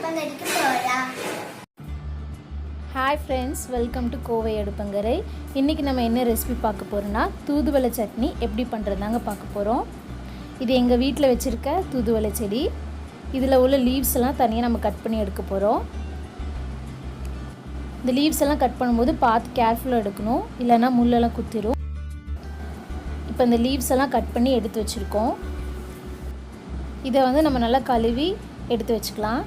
அடுப்பங்கரைக்கு போகலாம் hi friends welcome to Kovai Aduppangarai இன்றைக்கி நம்ம என்ன ரெசிபி பார்க்க போகிறோன்னா தூதுவளை சட்னி எப்படி பண்ணுறதாங்க பார்க்க போகிறோம் இது எங்கள் வீட்டில் வச்சுருக்க தூதுவளை செடி. இதில் உள்ள லீவ்ஸ் எல்லாம் தனியாக நம்ம கட் பண்ணி எடுக்க போகிறோம் இந்த லீவ்ஸ் எல்லாம் கட் பண்ணும்போது பார்த்து கேர்ஃபுல்லாக எடுக்கணும். இல்லைன்னா முள்ளெல்லாம் குத்திரும். இப்போ இந்த லீவ்ஸ் எல்லாம் கட் பண்ணி எடுத்து வச்சுருக்கோம். இதை வந்து நம்ம நல்லா கழுவி எடுத்து வச்சுக்கலாம்.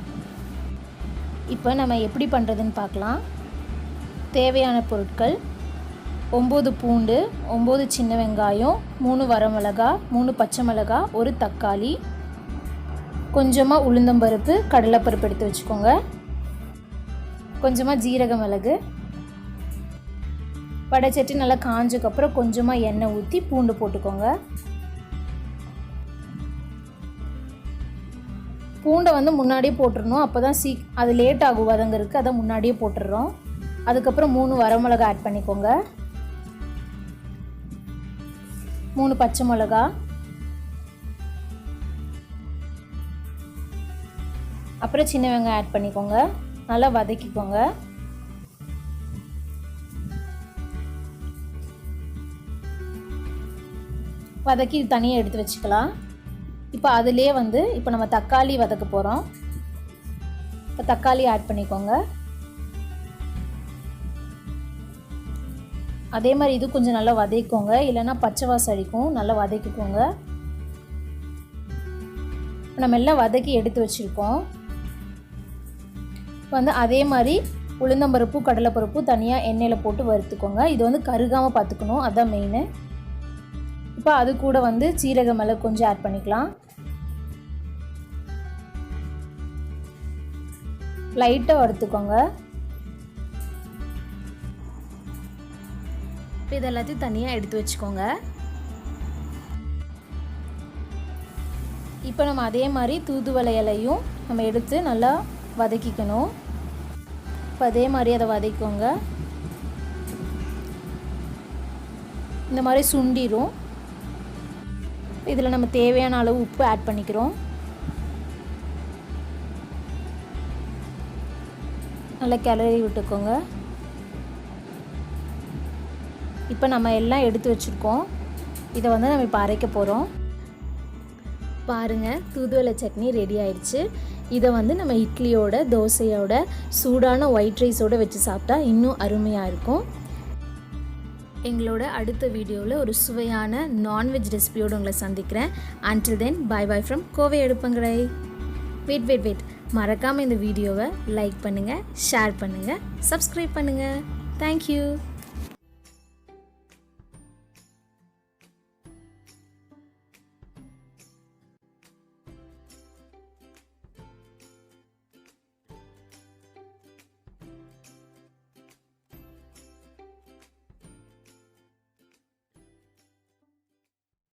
இப்போ நம்ம எப்படி பண்ணுறதுன்னு பார்க்கலாம். தேவையான பொருட்கள் ஒம்பது பூண்டு ஒம்பது சின்ன வெங்காயம் மூணு வரமிளகா மூணு பச்சை மிளகா ஒரு தக்காளி. கொஞ்சமாக உளுந்தம்பருப்பு கடலைப்பருப்பு எடுத்து வச்சுக்கோங்க. கொஞ்சமாக ஜீரக மிளகு. வடைச்சட்டி நல்லா காஞ்சக்கப்புறம் கொஞ்சமாக எண்ணெய் ஊற்றி பூண்டு போட்டுக்கோங்க. பூண்டை வந்து முன்னாடியே போட்டுடணும் அப்போ தான் சீ அது லேட் ஆகும் வதங்கறதுக்கு அதை முன்னாடியே போட்டுடுறோம் அதுக்கப்புறம் மூணு வரமிளகா ஆட் பண்ணிக்கோங்க. மூணு பச்சை மிளகா. அப்புறம் சின்ன வெங்காயம் ஆட் பண்ணிக்கோங்க. நல்லா வதக்கிக்கோங்க. வதக்கி தனியாக எடுத்து வச்சுக்கலாம். இப்போ அதிலே வந்து இப்போ நம்ம தக்காளி வதக்க போகிறோம் இப்போ தக்காளி ஆட் பண்ணிக்கோங்க. அதே மாதிரி இது கொஞ்சம் நல்லா வதக்கிக்கோங்க. இல்லைன்னா பச்சை வாசம் அடிக்கும். நல்லா வதக்கிக்கோங்க. நம்ம எல்லாம் வதக்கி எடுத்து வச்சுருக்கோம். வந்து அதே மாதிரி உளுந்தம்பருப்பு கடலைப்பருப்பு தனியாக எண்ணெயில் போட்டு வறுத்துக்கோங்க. இது வந்து கருகாமல் பார்த்துக்கணும். அதுதான் மெயின் இப்போ அது கூட வந்து சீரக மிளகு கொஞ்சம் ஆட் பண்ணிக்கலாம். லைட்டாக வறுத்துக்கோங்க. இப்போ இது எல்லாத்தையும் தனியாக எடுத்து வச்சுக்கோங்க. இப்போ நம்ம அதே மாதிரி தூதுவளை இலையும் நம்ம எடுத்து நல்லா வதக்கிக்கணும். இப்போ அதே மாதிரி அதை வதக்கிக்கோங்க. இந்த மாதிரி சுண்டிரும். இதில் நம்ம தேவையான அளவு உப்பு ஆட் பண்ணிக்கிறோம். நல்லா கிளறி விட்டுக்கோங்க. இப்போ நம்ம எல்லாம் எடுத்து வச்சுருக்கோம். இதை வந்து நம்ம இப்போ அரைக்க போகிறோம். பாருங்கள் தூதுவளை சட்னி ரெடி ஆயிடுச்சு. இதை வந்து நம்ம இட்லியோட தோசையோட சூடான ஒயிட் ரைஸோடு வச்சு சாப்பிட்டா இன்னும் அருமையாக இருக்கும். எங்களோட அடுத்த வீடியோவில் ஒரு சுவையான நான்வெஜ் ரெசிபியோடு உங்களை சந்திக்கிறேன். Until then bye bye from Kovai எடுப்பங்கடை wait wait wait மறக்காமல் இந்த வீடியோவை லைக் பண்ணுங்கள் ஷேர் பண்ணுங்கள் சப்ஸ்கிரைப் பண்ணுங்கள் தேங்க்யூ